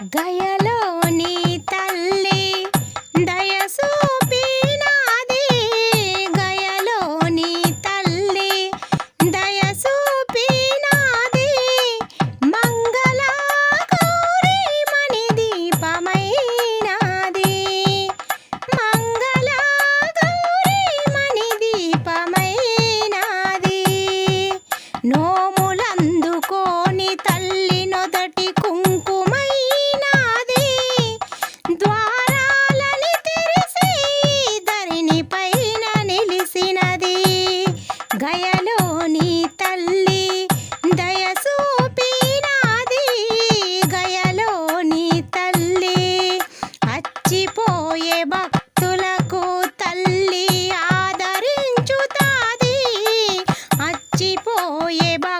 దయలోని తల్లి దయసూపినాది గయలోని తల్లి దయసూపినాది మంగళ మణి దీపమైనాది మంగళ మణి దీపమైనాది నో చచ్చిపోయే భక్తులకు తల్లి ఆదరించుతాది. అచ్చిపోయే భక్తులకు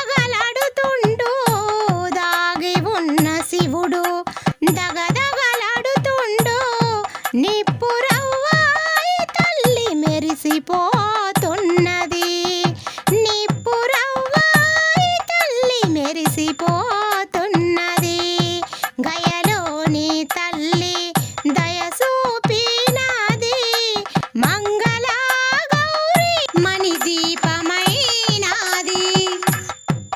அரிசி போ